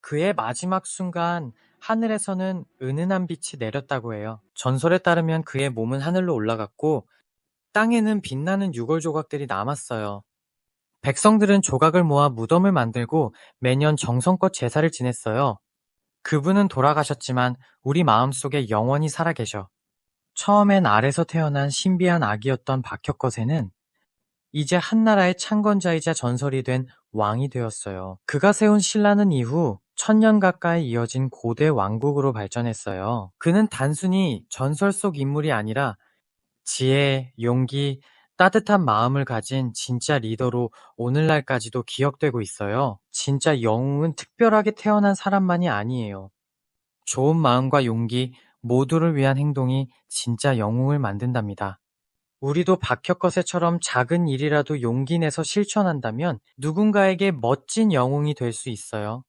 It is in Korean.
그의 마지막 순간 하늘에서는 은은한 빛이 내렸다고 해요. 전설에 따르면 그의 몸은 하늘로 올라갔고 땅에는 빛나는 유골 조각들이 남았어요. 백성들은 조각을 모아 무덤을 만들고 매년 정성껏 제사를 지냈어요. 그분은 돌아가셨지만 우리 마음속에 영원히 살아계셔. 처음엔 알에서 태어난 신비한 아기였던 박혁거세는 이제 한나라의 창건자이자 전설이 된 왕이 되었어요. 그가 세운 신라는 이후 천년 가까이 이어진 고대 왕국으로 발전했어요. 그는 단순히 전설 속 인물이 아니라 지혜, 용기, 따뜻한 마음을 가진 진짜 리더로 오늘날까지도 기억되고 있어요. 진짜 영웅은 특별하게 태어난 사람만이 아니에요. 좋은 마음과 용기 모두를 위한 행동이 진짜 영웅을 만든답니다. 우리도 박혁거세처럼 작은 일이라도 용기 내서 실천한다면 누군가에게 멋진 영웅이 될 수 있어요.